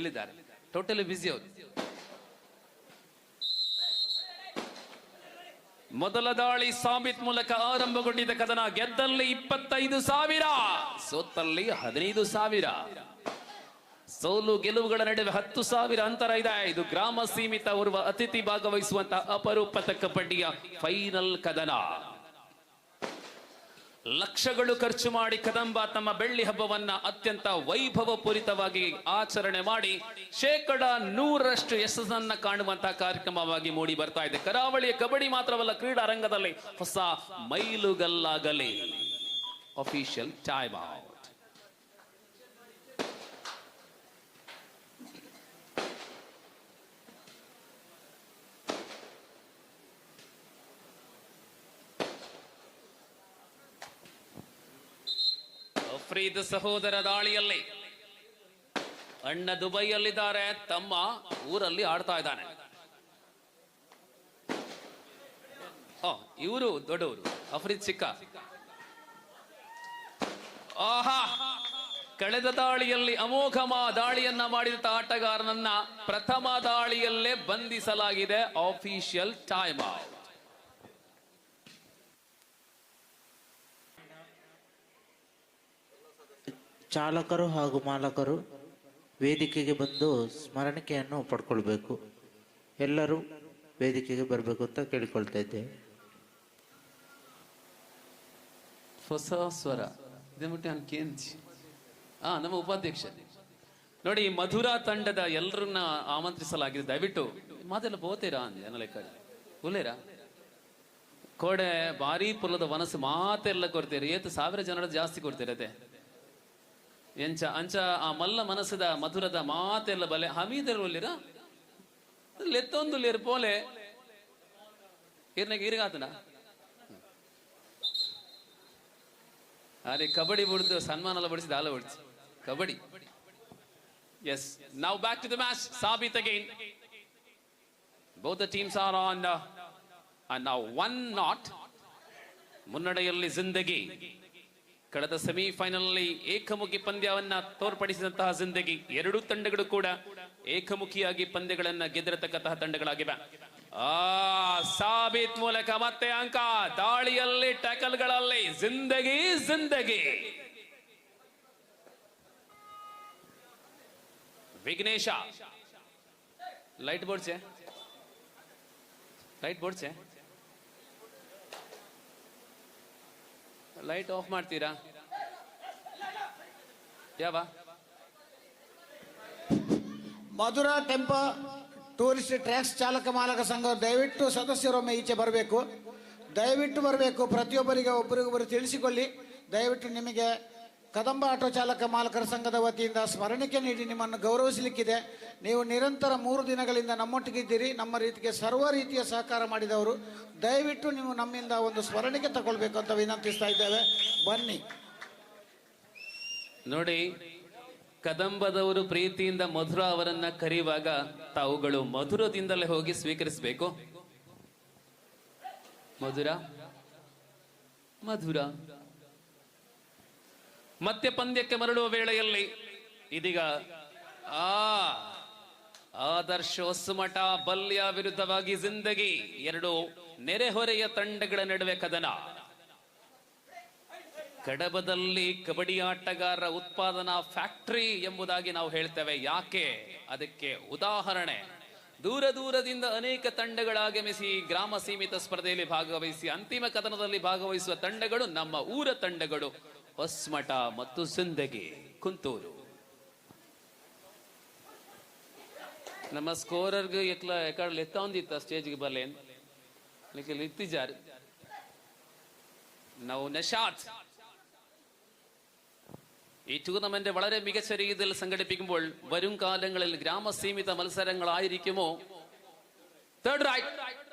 ಎಲ್ಲಿದ್ದಾರೆ? Totally busy ಅವರು. ಮೊದಲ ದಾಳಿ ಸಾಬಿತ್ ಮೂಲಕ ಆರಂಭಗೊಂಡಿದ್ದ ಕದನ ಗೆದ್ದಲ್ಲಿ ಇಪ್ಪತ್ತೈದು ಸಾವಿರ, ಸೋತಲ್ಲಿ ಹದಿನೈದು ಸಾವಿರ. ಸೋಲು ಗೆಲುವುಗಳ ನಡುವೆ ಹತ್ತು ಸಾವಿರ ಅಂತರ ಇದೆ. ಇದು ಗ್ರಾಮ ಸೀಮಿತ, ಓರ್ವ ಅತಿಥಿ ಭಾಗವಹಿಸುವಂತಹ ಅಪರೂಪದ ಕಬಡ್ಡಿಯ ಫೈನಲ್ ಕದನ. ಲಕ್ಷಗಳು ಖರ್ಚು ಮಾಡಿ ಕದಂಬ ತಮ್ಮ ಬೆಳ್ಳಿ ಹಬ್ಬವನ್ನ ಅತ್ಯಂತ ವೈಭವಪೂರಿತವಾಗಿ ಆಚರಣೆ ಮಾಡಿ ಶೇಕಡ ನೂರರಷ್ಟು ಯಶಸ್ಸನ್ನ ಕಾಣುವಂತಹ ಕಾರ್ಯಕ್ರಮವಾಗಿ ಮೂಡಿ ಬರ್ತಾ ಇದೆ. ಕರಾವಳಿಯ ಕಬಡ್ಡಿ ಮಾತ್ರವಲ್ಲ ಕ್ರೀಡಾ ರಂಗದಲ್ಲಿ ಹೊಸ ಮೈಲುಗಲ್ಲಾಗಲಿ. ಅಫಿಷಿಯಲ್ ಚಾಯ್ ಔಟ್ ಅಫ್ರೀದ್ ಸಹೋದರ ದಾಳಿಯಲ್ಲಿ. ಅಣ್ಣ ದುಬೈಯಲ್ಲಿದ್ದಾರೆ, ತಮ್ಮ ಊರಲ್ಲಿ ಆಡ್ತಾ ಇದ್ದಾನೆ. ಇವರು ದೊಡ್ಡವರು, ಅಫ್ರೀದ್ ಸಿಕ್ಕ. ಆಹಾ! ಕಳೆದ ದಾಳಿಯಲ್ಲಿ ಅಮೋಘಮ ದಾಳಿಯನ್ನ ಮಾಡಿದ ಆಟಗಾರನನ್ನ ಪ್ರಥಮ ದಾಳಿಯಲ್ಲೇ ಬಂಧಿಸಲಾಗಿದೆ ಆಫೀಷಿಯಲ್ ಟೈಮ್ ಔಟ್ ಚಾಲಕರು ಹಾಗೂ ಮಾಲಕರು ವೇದಿಕೆಗೆ ಬಂದು ಸ್ಮರಣಿಕೆಯನ್ನು ಪಡ್ಕೊಳ್ಬೇಕು. ಎಲ್ಲರೂ ವೇದಿಕೆಗೆ ಬರಬೇಕು ಅಂತ ಕೇಳಿಕೊಳ್ತಾ ಇದ್ದೇವೆ ಹೊಸ ಸ್ವರ. ಆ, ನಮ್ಮ ಉಪಾಧ್ಯಕ್ಷ. ನೋಡಿ, ಮಧುರ ತಂಡದ ಎಲ್ಲರನ್ನ ಆಮಂತ್ರಿಸಲಾಗಿದೆ. ದಯವಿಟ್ಟು ಮಾತೆಲ್ಲ ಬೋತೀರಾ ಅಂದ್ರೆ ಕೋಡೆ, ಭಾರಿ ಪುಲ್ಲದ ವನಸ್ಸು ಮಾತೆಲ್ಲ ಕೊಡ್ತೀರಿ. ಏತು ಸಾವಿರ ಜನರ ಜಾಸ್ತಿ ಕೊಡ್ತೀರಿ ಅದೇ. ಎಂಚ ಅಂಚ ಆ ಮಲ್ಲ ಮನಸ್ಸದ ಮಧುರದ ಮಾತೆಲ್ಲ ಬಲೆ ಹಮೀದರಲ್ಲಿರ? ಲೆತ್ತೊಂದು ಪೋಲೆ. ಇರ್ನಾಗ ಇರ್ಗಾತನ? ಅರೆ ಕಬಡ್ಡಿ ಬಿಡ್ದು ಸನ್ಮಾನ ಎಲ್ಲ ಬಡಿಸಿದ ಹಾಲ ಬಡಿಸಿ. ಕಬಡ್ಡಿ. ಎಸ್ ನಾವು back to the match Sabith again both teams are on ನಾವು ಒನ್ ನಾಟ್ ಮುನ್ನಡೆಯಲ್ಲಿ ಜಿಂದಗಿ. ಕಳೆದ ಸೆಮಿಫೈನಲ್ನಲ್ಲಿ ಏಕಮುಖಿ ಪಂದ್ಯವನ್ನ ತೋರ್ಪಡಿಸಿದಂತಹ ಜಿಂದಗಿ ಎರಡೂ ತಂಡಗಳು ಕೂಡ ಏಕಮುಖಿಯಾಗಿ ಪಂದ್ಯಗಳನ್ನ ಗೆದ್ದಿರತಕ್ಕಂತಹ ತಂಡಗಳಾಗಿವೆ. ಆ ಸಾಬೀತ್ ಮೂಲಕ ಮತ್ತೆ ಅಂಕ. ದಾಳಿಯಲ್ಲಿ, ಟ್ಯಾಕಲ್ಗಳಲ್ಲಿ ಜಿಂದಗಿ ಜಿಂದಗಿ. ವಿಘ್ನೇಶ. ಲೈಟ್ ಬೋರ್ಡ್ಸೆ ಲೈಟ್ ಬೋರ್ಡ್ಸೆ ಲೈಟ್ ಆಫ್ ಮಾಡ್ತೀರಾ? ಯಾವ? ಮಧುರ ಟೆಂಪ ಟೂರಿಸ್ಟ್ ಟ್ರ್ಯಾಕ್ಸ್ ಚಾಲಕ ಮಾಲಕ ಸಂಘ ದಯವಿಟ್ಟು ಸದಸ್ಯರೊಮ್ಮೆ ಈಚೆ ಬರಬೇಕು. ದಯವಿಟ್ಟು ಬರಬೇಕು. ಪ್ರತಿಯೊಬ್ಬರಿಗೆ ಒಬ್ಬರಿಗೊಬ್ಬರು ತಿಳಿಸಿಕೊಳ್ಳಿ. ದಯವಿಟ್ಟು ನಿಮಗೆ ಕದಂಬ ಆಟೋ ಚಾಲಕ ಮಾಲಕರ ಸಂಘದ ವತಿಯಿಂದ ಸ್ಮರಣಿಕೆ ನೀಡಿ ನಿಮ್ಮನ್ನು ಗೌರವಿಸಲಿಕ್ಕಿದೆ. ನೀವು ನಿರಂತರ ಮೂರು ದಿನಗಳಿಂದ ನಮ್ಮೊಟ್ಟಿಗಿದ್ದೀರಿ. ನಮ್ಮ ರೀತಿಗೆ ಸರ್ವ ರೀತಿಯ ಸಹಕಾರ ಮಾಡಿದವರು. ದಯವಿಟ್ಟು ನೀವು ನಮ್ಮಿಂದ ಒಂದು ಸ್ಮರಣಿಕೆ ತಗೊಳ್ಬೇಕು ಅಂತ ವಿನಂತಿಸ್ತಾ ಇದ್ದೇವೆ. ಬನ್ನಿ. ನೋಡಿ, ಕದಂಬದವರು ಪ್ರೀತಿಯಿಂದ ಮಧುರ ಅವರನ್ನ ಕರೆಯುವಾಗ ತಾವುಗಳು ಮಧುರದಿಂದಲೇ ಹೋಗಿ ಸ್ವೀಕರಿಸಬೇಕು. ಮಧುರ ಮಧುರ. ಮತ್ತೆ ಪಂದ್ಯಕ್ಕೆ ಮರಳುವ ವೇಳೆಯಲ್ಲಿ ಇದೀಗ, ಆ ಆದರ್ಶ ಹೊಸಮಠ ಬಲ್ಯ ವಿರುದ್ಧವಾಗಿ ಜಿಂದಗಿ, ಎರಡು ನೆರೆಹೊರೆಯ ತಂಡಗಳ ನಡುವೆ ಕದನ. ಕಡಬದಲ್ಲಿ ಕಬಡ್ಡಿ ಆಟಗಾರರ ಉತ್ಪಾದನಾ ಫ್ಯಾಕ್ಟರಿ ಎಂಬುದಾಗಿ ನಾವು ಹೇಳ್ತೇವೆ. ಯಾಕೆ? ಅದಕ್ಕೆ ಉದಾಹರಣೆ. ದೂರ ದೂರದಿಂದ ಅನೇಕ ತಂಡಗಳಾಗಮಿಸಿ ಗ್ರಾಮ ಸೀಮಿತ ಸ್ಪರ್ಧೆಯಲ್ಲಿ ಭಾಗವಹಿಸಿ ಅಂತಿಮ ಕದನದಲ್ಲಿ ಭಾಗವಹಿಸುವ ತಂಡಗಳು ನಮ್ಮ ಊರ ತಂಡಗಳು. ಹೊಸ್ಮಠ ಮತ್ತು ಸಿಂದಗಿ ಕುಂತೂರು ನಮ್ಮ ಸ್ಕೋರರ್ಗೆ ಎಕ್ಲ ಎಕಡೆ ಎತ್ತ ಒಂದಿತ್ತ ಸ್ಟೇಜ್ಗೆ ಬರ್ಲೇನ್ ലെക്കിൽ എത്തിച്ചാൽ നൗ നഷാദ് ഈ ടൂർണമെന്റ് വളരെ മികച്ച രീതിയിൽ സംഘടിപ്പിക്കുമ്പോൾ വരും കാലങ്ങളിൽ ഗ്രാമസീമിത മത്സരങ്ങളായിരിക്കുമോ third right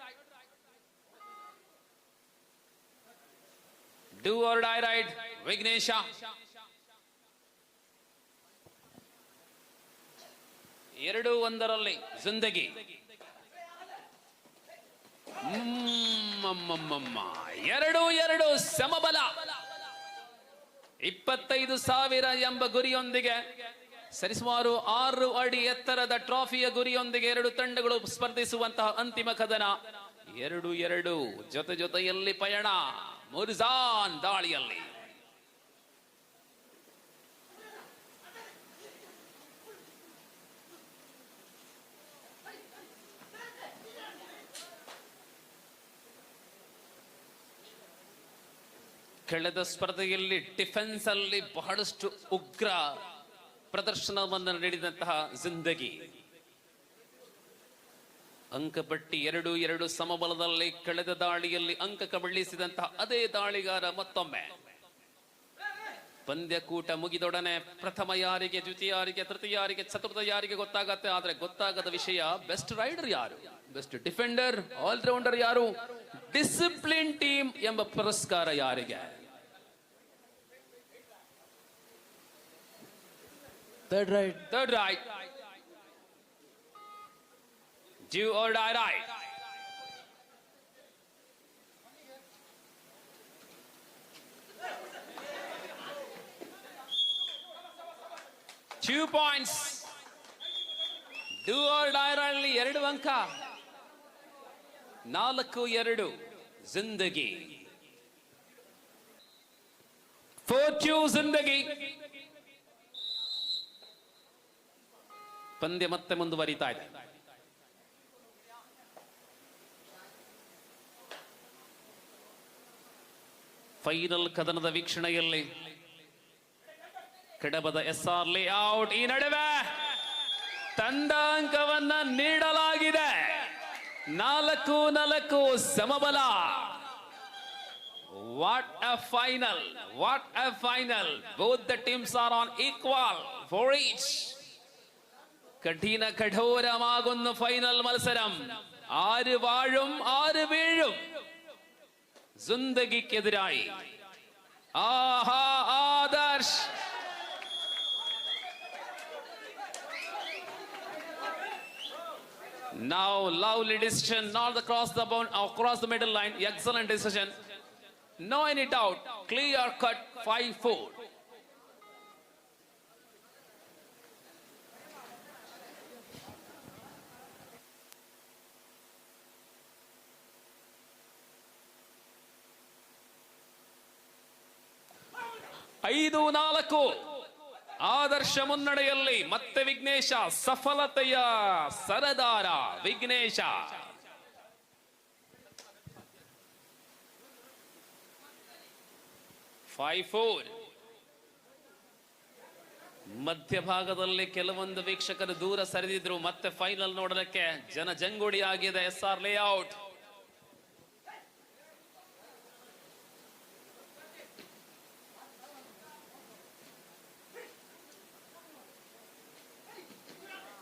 Do or die right, Vignesha. ಎರಡು ಒಂದರಲ್ಲಿ ಜಿಂದಗಿ. ಎರಡು ಎರಡು ಸಮಬಲ. ಇಪ್ಪತ್ತೈದು ಸಾವಿರ ಎಂಬ ಗುರಿಯೊಂದಿಗೆ ಸರಿಸುಮಾರು ಆರು ಅಡಿ ಎತ್ತರದ ಟ್ರಾಫಿಯ ಗುರಿಯೊಂದಿಗೆ ಎರಡು ತಂಡಗಳು ಸ್ಪರ್ಧಿಸುವಂತಹ ಅಂತಿಮ ಕದನ. ಎರಡು ಎರಡು ಜೊತೆ ಜೊತೆಯಲ್ಲಿ ಪಯಣ. ಮುರ್ಜಾನ್ ದಾಳಿಯಲ್ಲಿ. ಕಳೆದ ಸ್ಪರ್ಧೆಯಲ್ಲಿ ಡಿಫೆನ್ಸ್ ಅಲ್ಲಿ ಬಹಳಷ್ಟು ಉಗ್ರ ಪ್ರದರ್ಶನವನ್ನು ನೀಡಿದಂತಹ ಜಿಂದಗಿ. ಅಂಕಪಟ್ಟಿ ಎರಡು ಎರಡು ಸಮಬಲದಲ್ಲಿ ಕಳೆದ ದಾಳಿಯಲ್ಲಿ ಅಂಕ ಕಬಳಿಸಿದಂತಹ ಅದೇ ದಾಳಿಗಾರ ಮತ್ತೊಮ್ಮೆ. ಪಂದ್ಯಕೂಟ ಮುಗಿದೊಡನೆ ಪ್ರಥಮ ಯಾರಿಗೆ ದ್ವಿತೀಯ ಯಾರಿಗೆ ತೃತೀಯ ಯಾರಿಗೆ ಚತುರ್ಥ ಯಾರಿಗೆ ಗೊತ್ತಾಗತ್ತೆ ಆದ್ರೆ ಗೊತ್ತಾಗದ ವಿಷಯ ಬೆಸ್ಟ್ ರೈಡರ್ ಯಾರು? ಬೆಸ್ಟ್ ಡಿಫೆಂಡರ್ ಆಲ್ ರೌಂಡರ್ ಯಾರು? ಡಿಸಿಪ್ಲಿನ್ ಟೀಮ್ ಎಂಬ ಪುರಸ್ಕಾರ ಯಾರಿಗೆ? Third right third right. Do or die die. Two points. Do or die ಅಲ್ಲಿ ಎರಡು ಅಂಕ. ನಾಲ್ಕು, ಎರಡು. ಜಿಂದಗಿ. Four two Jindagi. ಪಂದ್ಯ ಮತ್ತೆ ಮುಂದುವರಿತಾ ಇದೆ. ಫೈನಲ್ ಕದನದ ವೀಕ್ಷಣೆಯಲ್ಲಿ ಕಡಬದ ಎಸ್ ಆರ್ ಲೇಔಟ್ ಈ ನಡುವೆ ತಂಡ ಅಂಕವನ್ನ ನೀಡಲಾಗಿದೆ ನಾಲ್ಕು ನಾಲ್ಕು ಸಮಬಲ what a final what a final both the teams are on equal for each കഠിന കഠോരമാകുന്ന ഫൈനൽ മത്സരം ആര് വാഴും ആര് വീഴും സുന്ദഗിക്കെതിരായി ആഹാ Adarsh Now, lovely decision, not across the bound, across the middle line. Excellent decision. No any doubt. Clear cut 5 ಐದು ನಾಲ್ಕು. ಆದರ್ಶ ಮುನ್ನಡೆಯಲ್ಲಿ ಮತ್ತೆ ವಿಘ್ನೇಶ, ಸಫಲತೆಯ ಸರದಾರ ವಿಘ್ನೇಶ. ಫೈವ್ ಫೋರ್ ಮಧ್ಯಭಾಗದಲ್ಲಿ ಕೆಲವೊಂದು ವೀಕ್ಷಕರು ದೂರ ಸರಿದಿದ್ರು, ಮತ್ತೆ ಫೈನಲ್ ನೋಡೋದಕ್ಕೆ ಜನ ಜಂಗುಡಿ ಆಗಿದೆ ಎಸ್ ಆರ್ ಲೇಔಟ್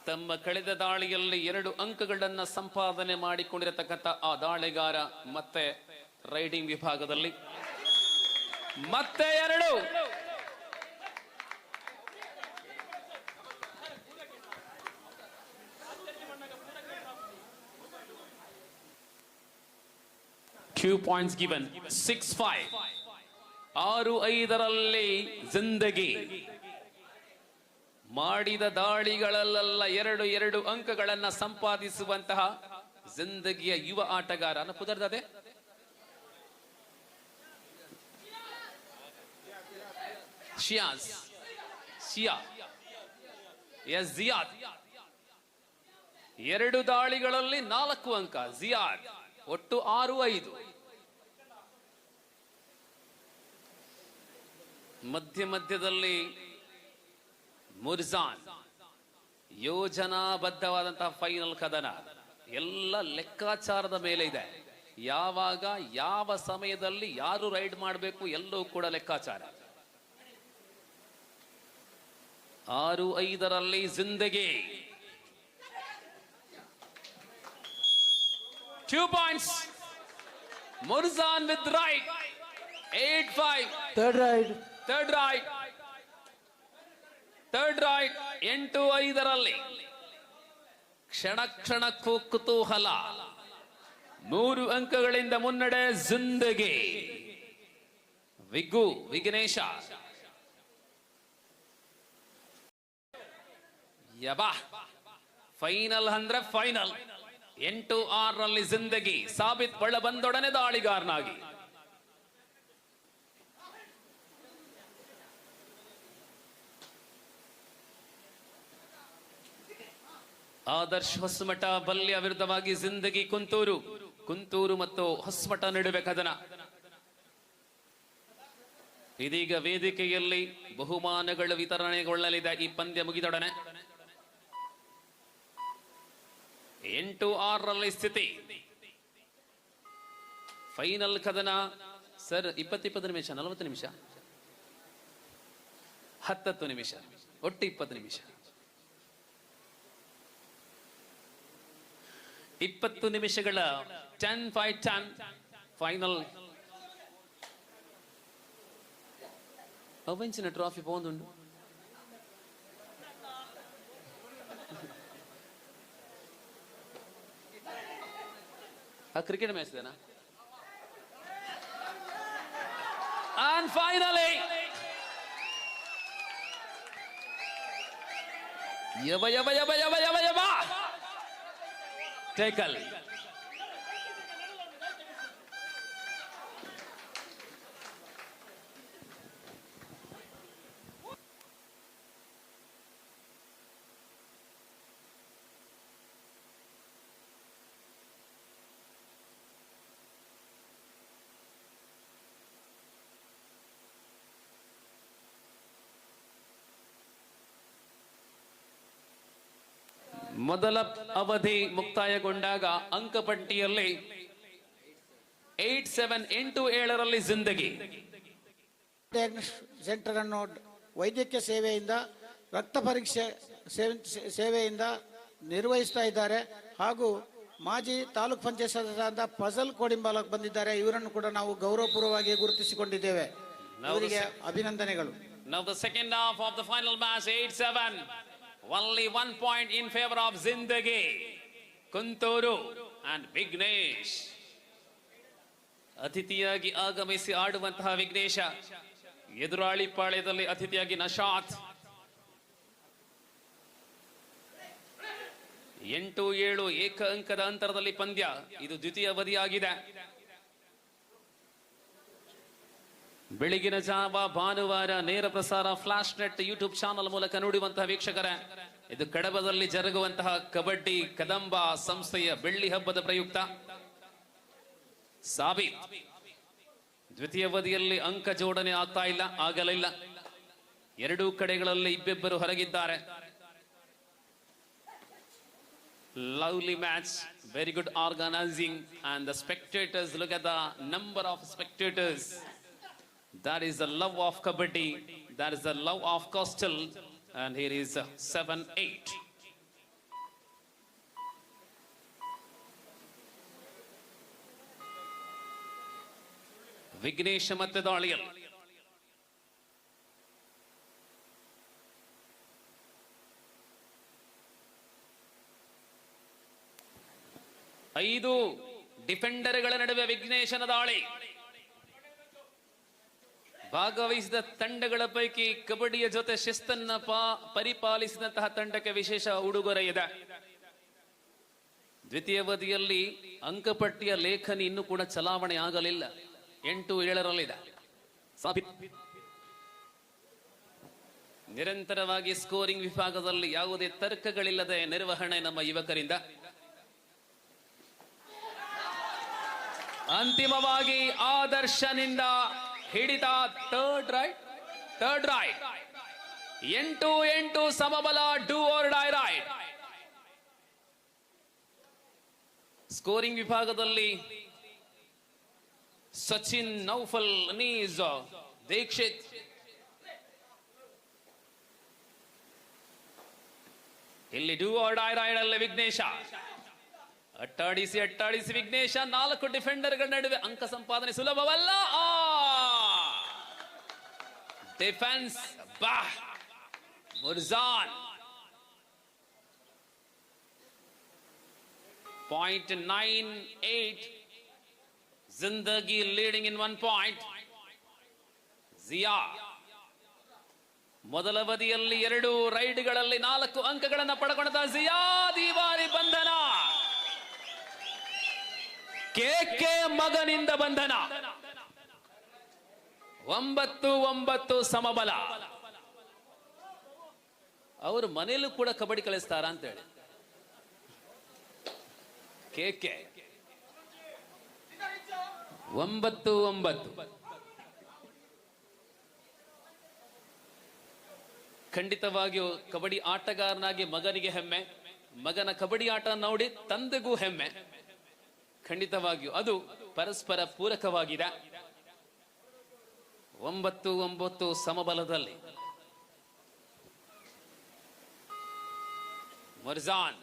ತಮ್ಮ ಕಳೆದ ದಾಳಿಯಲ್ಲಿ ಎರಡು ಅಂಕಗಳನ್ನು ಸಂಪಾದನೆ ಮಾಡಿಕೊಂಡಿರತಕ್ಕಂಥ ಆ ದಾಳಿಗಾರ ಮತ್ತೆ ರೈಡಿಂಗ್ ವಿಭಾಗದಲ್ಲಿ. ಮತ್ತೆ ಎರಡು. ಕ್ಯೂ ಪಾಯಿಂಟ್ಸ್ ಗಿವನ್ ಸಿಕ್ಸ್ ಫೈವ್ ಆರು ಐದರಲ್ಲಿ ಜಿಂದಗಿ. ಮಾಡಿದ ದಾಳಿಗಳಲ್ಲೆಲ್ಲ ಎರಡು ಎರಡು ಅಂಕಗಳನ್ನ ಸಂಪಾದಿಸುವಂತಹ ಜಿಂದಗಿಯ ಯುವ ಆಟಗಾರ. ಅನ್ನ ಕುದರ್ದದೆ? ಶಿಯಾಸ್ ಶಿಯಾ. ಎಸ್, ಜಿಯಾದ್. ಎರಡು ದಾಳಿಗಳಲ್ಲಿ ನಾಲ್ಕು ಅಂಕ. ಜಿಯಾದ್, ಒಟ್ಟು ಆರು, ಐದು. ಮಧ್ಯ ಮಧ್ಯದಲ್ಲಿ ಮುರ್ಜಾನ್. ಯೋಜನಾಬದ್ಧವಾದಂತಹ ಫೈನಲ್ ಕದನ. ಎಲ್ಲ ಲೆಕ್ಕಾಚಾರದ ಮೇಲೆ ಇದೆ. ಯಾವಾಗ ಯಾವ ಸಮಯದಲ್ಲಿ ಯಾರು ರೈಡ್ ಮಾಡಬೇಕು ಎಲ್ಲವೂ ಕೂಡ ಲೆಕ್ಕಾಚಾರ. ಆರು ಐದರಲ್ಲಿ Zindagi. Two points Murjan with right eight five third raid third right third raid ಎಂಟು ಐದರಲ್ಲಿ. ಕ್ಷಣ ಕ್ಷಣಕ್ಕೂ ಕುತೂಹಲ ಮೂರು ಅಂಕಗಳಿಂದ ಮುನ್ನಡೆ ಜಿಂದಗಿ. ವಿಗು ವಿಘ್ನೇಶ. ಯಬಾ. ಫೈನಲ್ ಅಂದ್ರೆ ಫೈನಲ್. ಎಂಟು ಆರ್ ರಲ್ಲಿ ಜಿಂದಗಿ. ಸಾಬಿತ್ ಒಳ ಬಂದೊಡನೆ ದಾಳಿಗಾರನಾಗಿ. ಆದರ್ಶ್ ಹೊಸಮಠ ಬಲ್ಯ ವಿರುದ್ಧವಾಗಿ ಜಿಂದಗಿ ಕುಂತೂರು ಕುಂತೂರು ಮತ್ತು ಹೊಸಮಠ ನಡುವೆ ಕದನ. ಇದೀಗ ವೇದಿಕೆಯಲ್ಲಿ ಬಹುಮಾನಗಳು ವಿತರಣೆಗೊಳ್ಳಲಿದೆ. ಈ ಪಂದ್ಯ ಮುಗಿದೊಡನೆ. ಎಂಟು ಆರರಲ್ಲಿ ಸ್ಥಿತಿ. ಫೈನಲ್ ಕದನ. ಸರ್, ಇಪ್ಪತ್ತಿಪ್ಪತ್ತು ನಿಮಿಷ, ನಲವತ್ತು ನಿಮಿಷ. ಹತ್ತತ್ತು ನಿಮಿಷ, ಒಟ್ಟು ಇಪ್ಪತ್ತು ನಿಮಿಷ. ಇಪ್ಪತ್ತು ನಿಮಿಷಗಳ ಟೆನ್ ಫೈ ಟೆನ್ ಫೈನಲ್ ಪವಂಚಿನ ಟ್ರಾಫಿ ಪೋಂದುಂಡು ಆ ಕ್ರಿಕೆಟ್ ಮ್ಯಾಚ್ ಇದೇನಾ? And finally, yaba yaba yaba yaba yaba yaba. Tackle ಮೊದಲ ಅವಧಿ ಮುಕ್ತಾಯಗೊಂಡಾಗ ಅಂಕಪಟ್ಟಿಯಲ್ಲಿ ಏಟ್ ಸೆವೆನ್ ಎಂಟು ಏಳರಲ್ಲಿ ಜಿಂದಗಿ. ಸೆಂಟರ್ ಅನ್ನು ವೈದ್ಯಕೀಯ ಸೇವೆಯಿಂದ ರಕ್ತ ಪರೀಕ್ಷೆ ಸೇವೆ- ಸೇವೆಯಿಂದ ನಿರ್ವಹಿಸ್ತಾ ಇದ್ದಾರೆ. ಹಾಗೂ ಮಾಜಿ ತಾಲೂಕ್ ಪಂಚಾಯತ್ ಸದಸ್ಯರಾದ ಫಜಲ್ ಕೋಡಿಂಬಾಲಕ್ ಬಂದಿದ್ದಾರೆ. ಇವರನ್ನು ಕೂಡ ನಾವು ಗೌರವಪೂರ್ವವಾಗಿ ಗುರುತಿಸಿಕೊಂಡಿದ್ದೇವೆ. ಅವರಿಗೆ ಅಭಿನಂದನೆಗಳು. Now the second half of the final match, 8-7. Only one point in favor of Zindagi. Kunturu and Vignesh. ಅತಿಥಿಯಾಗಿ ಆಗಮಿಸಿ ಆಡುವಂತಹ ವಿಘ್ನೇಶ ಎದುರಾಳಿ ಪಾಳ್ಯದಲ್ಲಿ ಅತಿಥಿಯಾಗಿ ನಶಾತ್ ಎಂಟು ಏಳು ಏಕ ಅಂಕದ ಅಂತರದಲ್ಲಿ ಪಂದ್ಯ ಇದು ದ್ವಿತೀಯ ಅವಧಿಯಾಗಿದೆ ಬೆಳಗಿನ ಜಾವ, ಭಾನುವಾರ, ನೇರ ಪ್ರಸಾರ, ಫ್ಲಾಶ್ ನೆಟ್ ಯೂಟ್ಯೂಬ್ ಚಾನಲ್ ಮೂಲಕ ನೋಡುವಂತಹ ವೀಕ್ಷಕರ, ಇದು ಕಡಬದಲ್ಲಿ ಜರುಗುವಂತಹ ಕಬಡ್ಡಿ, ಕದಂಬ ಸಂಸ್ಥೆಯ ಬೆಳ್ಳಿ ಹಬ್ಬದ ಪ್ರಯುಕ್ತ. ಸಾಬೀತ್. ದ್ವಿತೀಯ ಅವಧಿಯಲ್ಲಿ ಅಂಕ ಜೋಡಣೆ ಆಗ್ತಾ ಇಲ್ಲ, ಆಗಲಿಲ್ಲ. ಎರಡೂ ಕಡೆಗಳಲ್ಲಿ ಇಬ್ಬಿಬ್ಬರು ಹೊರಗಿದ್ದಾರೆ. Lovely match very good organising and the spectators look at the number of spectators. that is the love of kabaddi that is the love of coastal and here is uh, 7 8 Vighnesha ಮತ್ತೆ ದಾಳಿಯಲ್ಲಿ ಐದು ಡಿಫೆಂಡರ್ಗಳ ನಡುವೆ ವಿಘ್ನೇಶನ ದಾಳಿ ಭಾಗವಹಿಸಿದ ತಂಡಗಳ ಪೈಕಿ ಕಬಡ್ಡಿಯ ಜೊತೆ ಶಿಸ್ತನ್ನ ಪಾ, ಪರಿಪಾಲಿಸಿದಂತಹ ತಂಡಕ್ಕೆ ವಿಶೇಷ ಉಡುಗೊರೆ ಇದೆ. ದ್ವಿತೀಯ ಅವಧಿಯಲ್ಲಿ ಅಂಕಪಟ್ಟಿಯ ಲೇಖನಿ ಇನ್ನೂ ಕೂಡ ಚಲಾವಣೆ ಆಗಲಿಲ್ಲ. ಎಂಟು ಏಳರಲ್ಲಿದೆ. ನಿರಂತರವಾಗಿ ಸ್ಕೋರಿಂಗ್ ವಿಭಾಗದಲ್ಲಿ ಯಾವುದೇ ತರ್ಕಗಳಿಲ್ಲದೆ ನಿರ್ವಹಣೆ ನಮ್ಮ ಯುವಕರಿಂದ. ಅಂತಿಮವಾಗಿ ಆದರ್ಶನಿಂದ ಹಿಡಿತ ಥರ್ಡ್ ರೈಟ್ ಥರ್ಡ್ ರೈಟ್ ಎಂಟು ಎಂಟು ಸಮಬಲ do or die right scoring ವಿಭಾಗದಲ್ಲಿ ಸಚಿನ್, ನೌಫಲ್ ನೀಸ್ ದೀಕ್ಷಿತ್. ಇಲ್ಲಿ ಡೂ ಆರ್ ಡೈ ರೈಡ್ ಅಲ್ಲಿ ವಿಘ್ನೇಶ. ಅಟ್ಟಾಡಿಸಿ ಅಟ್ಟಾಡಿಸಿ ವಿಘ್ನೇಶ. ನಾಲ್ಕು ಡಿಫೆಂಡರ್ಗಳ ನಡುವೆ ಅಂಕ ಸಂಪಾದನೆ ಸುಲಭವಲ್ಲ. Defence bah Murjan point nine eight Zindagi leading in one point ಮೊದಲ ಬದಿಯಲ್ಲಿ ಎರಡು ರೈಡ್ಗಳಲ್ಲಿ ನಾಲ್ಕು ಅಂಕಗಳನ್ನು ಪಡ್ಕೊಂಡ ಜಿಯಾ ದಿವಾರಿ ಬಂಧನ. ಬಂಧನ ಕೆ ಮಗನಿಂದ ಬಂಧನ. ಒಂಬತ್ತು ಒಂಬತ್ತು ಸಮಬಲ. ಅವರು ಮನೆಯಲ್ಲೂ ಕೂಡ ಕಬಡ್ಡಿ ಕಳಿಸ್ತಾರ ಅಂತ ಹೇಳಿ ಕೆ ಕೆ ಒಂಬತ್ತು ಒಂಬತ್ತು. ಖಂಡಿತವಾಗಿಯೂ ಕಬಡ್ಡಿ ಆಟಗಾರನಾಗಿ ಮಗನಿಗೆ ಹೆಮ್ಮೆ. ಮಗನ ಕಬಡ್ಡಿ ಆಟ ನೋಡಿ ತಂದೆಗೂ ಹೆಮ್ಮೆ. ಖಂಡಿತವಾಗಿಯೂ ಅದು ಪರಸ್ಪರ ಪೂರಕವಾಗಿದೆ. ಒಂಬತ್ತು ಒಂಬತ್ತು ಸಮಬಲದಲ್ಲಿ. ಮರ್ಜಾನ್.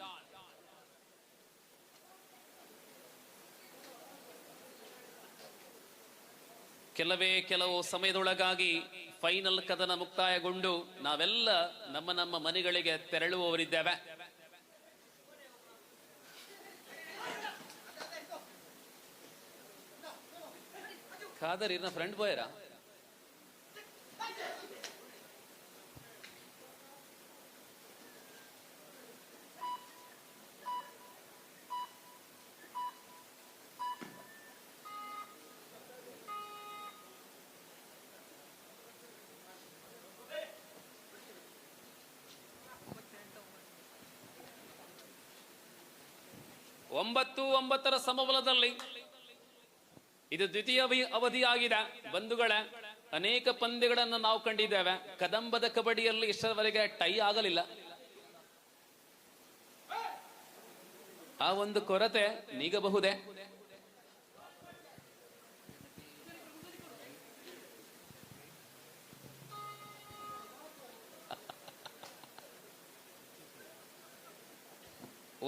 ಕೆಲವೇ ಕೆಲವು ಸಮಯದೊಳಗಾಗಿ ಫೈನಲ್ ಕದನ ಮುಕ್ತಾಯಗೊಂಡು ನಾವೆಲ್ಲ ನಮ್ಮ ನಮ್ಮ ಮನೆಗಳಿಗೆ ತೆರಳುವವರಿದ್ದೇವೆ. ಖಾದರ್, ಇರ್ನ ಫ್ರೆಂಡ್ ಬಾಯರಾ ಒಂಬತ್ತು ಒಂಬತ್ತರ ಸಮಬಲದಲ್ಲಿ ಇದು ದ್ವಿತೀಯ ಅವಿ- ಅವಧಿಯಾಗಿದೆ. ಬಂಧುಗಳ ಅನೇಕ ಪಂದ್ಯಗಳನ್ನು ನಾವು ಕಂಡಿದ್ದೇವೆ. ಕದಂಬದ ಕಬಡ್ಡಿಯಲ್ಲಿ ಇಷ್ಟರವರೆಗೆ ಟೈ ಆಗಲಿಲ್ಲ. ಆ ಒಂದು ಕೊರತೆ ನೀಗಬಹುದೇ?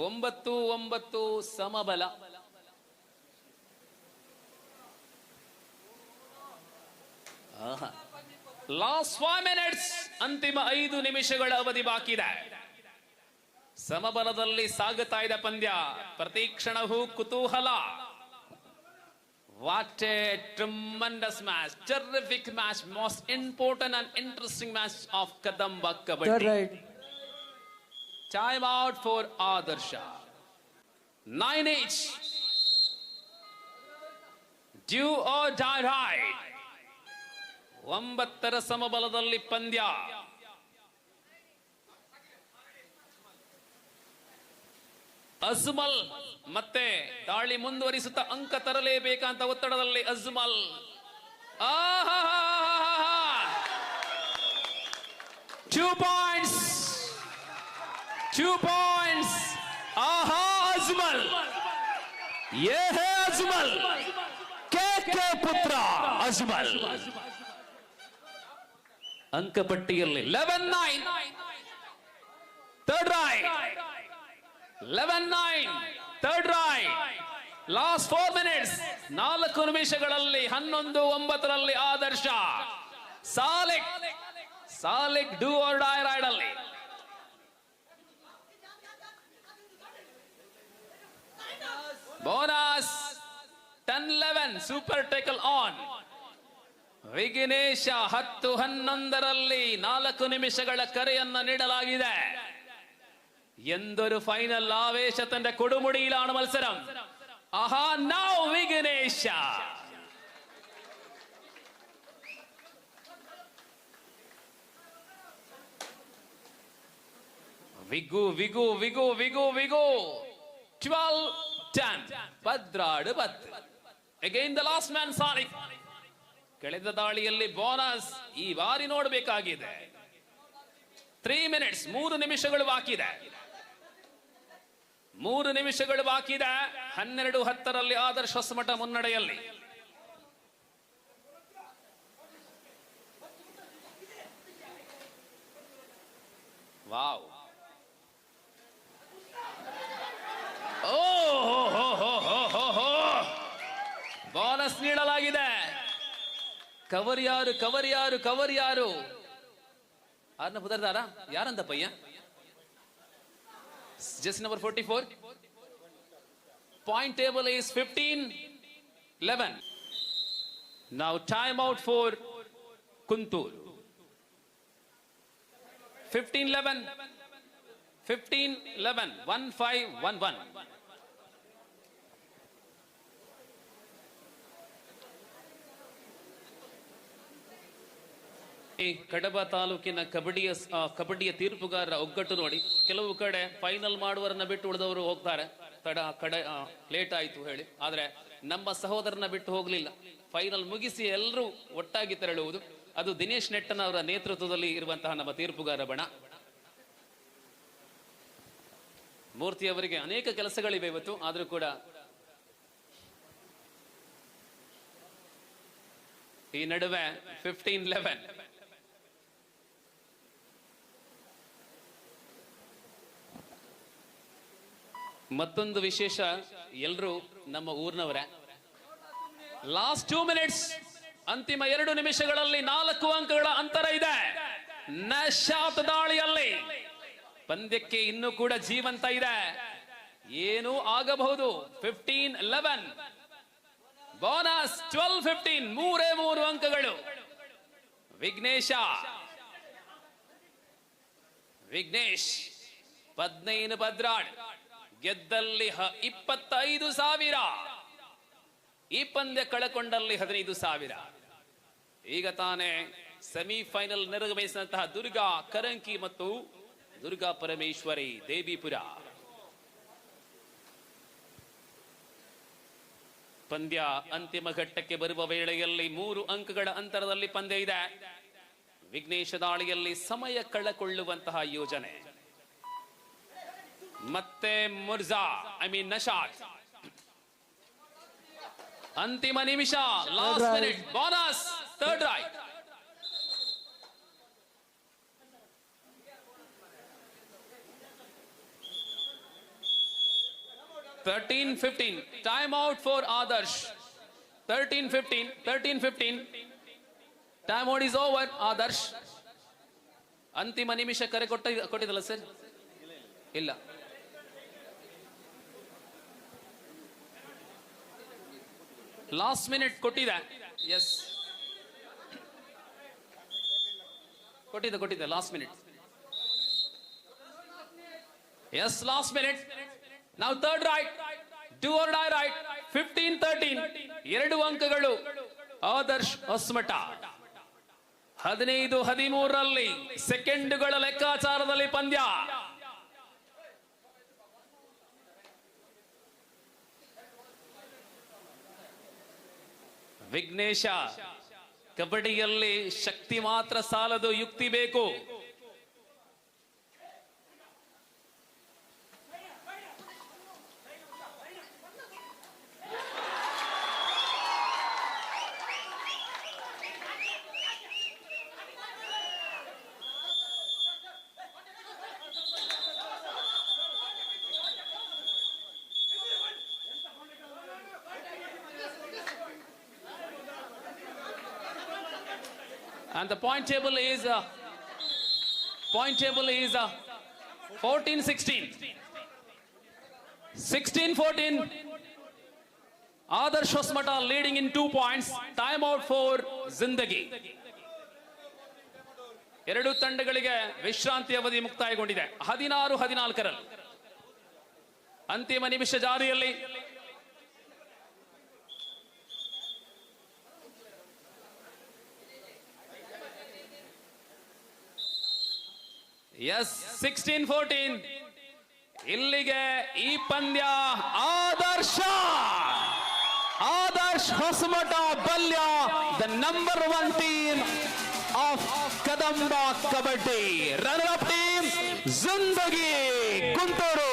ಒಂಬತ್ತು ಒಂಬತ್ತು ಸಮಬಲ. ಲಾಸ್ಟ್ ಫೈವ್ ಮಿನಿಟ್ಸ್ ಅಂತಿಮ ಐದು ನಿಮಿಷಗಳ ಅವಧಿ ಬಾಕಿ ಇದೆ. ಸಮಬಲದಲ್ಲಿ ಸಾಗುತ್ತಾ ಇದೆ ಪಂದ್ಯ. ಪ್ರತಿ ಕ್ಷಣವೂ ಕುತೂಹಲ. What a tremendous match terrific match most important and interesting match of Kadamba kabaddi. Time out for Adarsha. Nine each. Do or. ಒಂಬತ್ತರ ಸಮಬಲದಲ್ಲಿ ಪಂದ್ಯ ಅಜ್ಮಲ್ ಮತ್ತೆ ದಾಳಿ ಮುಂದುವರಿಸುತ್ತಾ ಅಂಕ ತರಲೇಬೇಕಂತ ಒತ್ತಡದಲ್ಲಿ Ajmal two points two points ಆಹಾ ಅಜ್ಮಲ್ ಏ ಹೇ ಅಜ್ಮಲ್ ಕೆ ಕೆ ಪುತ್ರ Ajmal ಅಂಕಪಟ್ಟಿಯಲ್ಲಿ eleven nine third raid eleven nine third raid last four minutes ನಾಲ್ಕು ನಿಮಿಷಗಳಲ್ಲಿ ಹನ್ನೊಂದು, ಒಂಬತ್ತರಲ್ಲಿ Adarsha. Salik Salik do or die raid ಅಲ್ಲಿ bonus ten eleven super tackle on Vignesh ಹತ್ತು ಹನ್ನೊಂದರಲ್ಲಿ ನಾಲ್ಕು ನಿಮಿಷಗಳ ಕರೆಯನ್ನ ನೀಡಲಾಗಿದೆ എന്തൊരു ഫൈനൽ ആവേശത്തിന്റെ കൊടുമുടിയിലാണ് മത്സരം ആഹാ now വിഘ്നേശ വിഗു വിഗു വിഗു വിഗു വിഗു 12 10 ಭದ್ರಾಡು but again the last man sorry ಕಳೆದ ದಾಳಿಯಲ್ಲಿ ಬೋನಸ್ ಈ ಬಾರಿ ನೋಡಬೇಕಾಗಿದೆ. ತ್ರೀ ಮಿನಿಟ್ಸ್ ಮೂರು ನಿಮಿಷಗಳು ಬಾಕಿದೆ ಮೂರು ನಿಮಿಷಗಳು ಬಾಕಿದೆ ಹನ್ನೆರಡು ಹತ್ತರಲ್ಲಿ ಆದರ್ಶ ಹೊಸಮಠ ಮುನ್ನಡೆಯಲ್ಲಿ. ವಾವ್ ಓ ಹೋ ಹೋ ಹೋ ಹೋ ಹೋ ಹೋ ಬೋನಸ್ ನೀಡಲಾಗಿದೆ ಕವರ್ ಯಾರು ಕವರ್ ಯಾರು ಕವರ್ ಯಾರು ಯಾರನ್ನ ಪುದರ್ದಾರ? ಯಾರಂತ ಪಯ್ಯ? Just number forty four point table is fifteen eleven ನಾವು time out for Kunturu fifteen eleven fifteen eleven one five one one ಈ ಕಡಬ ತಾಲೂಕಿನ ಕಬಡ್ಡಿಯ ಕಬಡ್ಡಿಯ ತೀರ್ಪುಗಾರರ ಒಗ್ಗಟ್ಟು ನೋಡಿ. ಕೆಲವು ಕಡೆ ಫೈನಲ್ ಮಾಡುವರನ್ನ ಬಿಟ್ಟು ಉಳಿದವರು ಹೋಗ್ತಾರೆ. ತಡ ಕಡೆ ಲೇಟ್ ಆಯ್ತು ಹೇಳಿ. ಆದ್ರೆ ನಮ್ಮ ಸಹೋದರನ ಬಿಟ್ಟು ಹೋಗ್ಲಿಲ್ಲ. ಫೈನಲ್ ಮುಗಿಸಿ ಎಲ್ಲರೂ ಒಟ್ಟಾಗಿ ತೆರಳುವುದು. ಅದು ದಿನೇಶ್ ನೆಟ್ಟನ ಅವರ ನೇತೃತ್ವದಲ್ಲಿ ಇರುವಂತಹ ನಮ್ಮ ತೀರ್ಪುಗಾರ ಬಣ. ಮೂರ್ತಿ ಅವರಿಗೆ ಅನೇಕ ಕೆಲಸಗಳಿವೆ ಇವತ್ತು. ಆದ್ರೂ ಕೂಡ ಈ ನಡುವೆ ಫಿಫ್ಟೀನ್ ಲೆವೆನ್ ಮತ್ತೊಂದು ವಿಶೇಷ ಎಲ್ಲರೂ ನಮ್ಮ ಊರ್ನವರ. ಲಾಸ್ಟ್ ಟೂ ಮಿನಿಟ್ಸ್ ಅಂತಿಮ ಎರಡು ನಿಮಿಷಗಳಲ್ಲಿ ನಾಲ್ಕು ಅಂಕಗಳ ಅಂತರ ಇದೆ. ನಶಾತ್ ದಾಳಿಯಲ್ಲಿ ಪಂದ್ಯಕ್ಕೆ ಇನ್ನೂ ಕೂಡ ಜೀವಂತ ಇದೆ. ಏನು ಆಗಬಹುದು. Fifteen eleven bonus twelve fifteen ಮೂರೇ ಮೂರು ಅಂಕಗಳು. ವಿಘ್ನೇಶ. ವಿಘ್ನೇಶ್. ಪದ್ನೈನು ಭದ್ರಾಡ್ ಗೆದ್ದಲ್ಲಿ ಹ- ಇಪ್ಪತ್ತೈದು ಸಾವಿರ. ಈ ಪಂದ್ಯ ಕಳಕೊಂಡಲ್ಲಿ ಹದಿನೈದು ಸಾವಿರ. ಈಗ ತಾನೇ ಸೆಮಿಫೈನಲ್ ನಿರ್ಗಮಿಸಿದಂತಹ ದುರ್ಗಾ ಕರಂಕಿ ಮತ್ತು ದುರ್ಗಾ ಪರಮೇಶ್ವರಿ ದೇವಿಪುರ ಪಂದ್ಯ ಅಂತಿಮ ಘಟ್ಟಕ್ಕೆ ಬರುವ ವೇಳೆಯಲ್ಲಿ ಮೂರು ಅಂಕಗಳ ಅಂತರದಲ್ಲಿ ಪಂದ್ಯ ಇದೆ. ವಿಘ್ನೇಶ ದಾಳಿಯಲ್ಲಿ ಸಮಯ ಕಳಕೊಳ್ಳುವಂತಹ ಯೋಜನೆ. ಮತ್ತೆ ಮುರ್ಜಾ ಐ ಮೀನ್ ನಶಾದ್. ಅಂತಿಮ ನಿಮಿಷ last. Minute bonus third raid thirteen fifteen time out for Adarsh thirteen fifteen thirteen fifteen time out is over Adarsh ಅಂತಿಮ ನಿಮಿಷ ಕರೆ ಕೊಟ್ಟ ಕೊಟ್ಟಿದ್ದಲ್ಲ ಸರ್ ಇಲ್ಲ. ಲಾಸ್ಟ್ ಮಿನಿಟ್ ಕೊಟ್ಟಿದೆ. ಎಸ್ ಕೊಟ್ಟಿದೆ ಕೊಟ್ಟಿದೆ last minute yes last minute ನಾವು third right do or die right fifteen thirteen ಎರಡು ಅಂಕಗಳು. ಆದರ್ಶ್ ಹೊಸ್ಮಠ. ಹದಿನೈದು, ಹದಿಮೂರರಲ್ಲಿ ಸೆಕೆಂಡುಗಳ ಲೆಕ್ಕಾಚಾರದಲ್ಲಿ ಪಂದ್ಯ. ವಿಘ್ನೇಶ ಕಬಡ್ಡಿಯಲ್ಲಿ ಶಕ್ತಿ ಮಾತ್ರ ಸಾಲದು ಯುಕ್ತಿ ಬೇಕು. And the point table is uh, point table is uh, 14 16. 16 14. Adarsh Hosmata leading in two points. Time out for Zindagi. ಎರಡು ತಂಡಗಳಿಗೆ ವಿಶ್ರಾಂತಿ ಅವಧಿ ಮುಕ್ತಾಯಗೊಂಡಿದೆ ಹದಿನಾರು ಹದಿನಾಲ್ಕರಲ್ಲಿ ಅಂತಿಮ ನಿಮಿಷ ಜಾರಿಯಲ್ಲಿ ಎಸ್ ಸಿಕ್ಸ್ಟೀನ್ ಫೋರ್ಟೀನ್ ಇಲ್ಲಿಗೆ ಈ ಪಂದ್ಯ Adarsha. Adarsh Hosamatha Balya the number one team of Kadamba kabaddi runner up team Zindagi Gunturu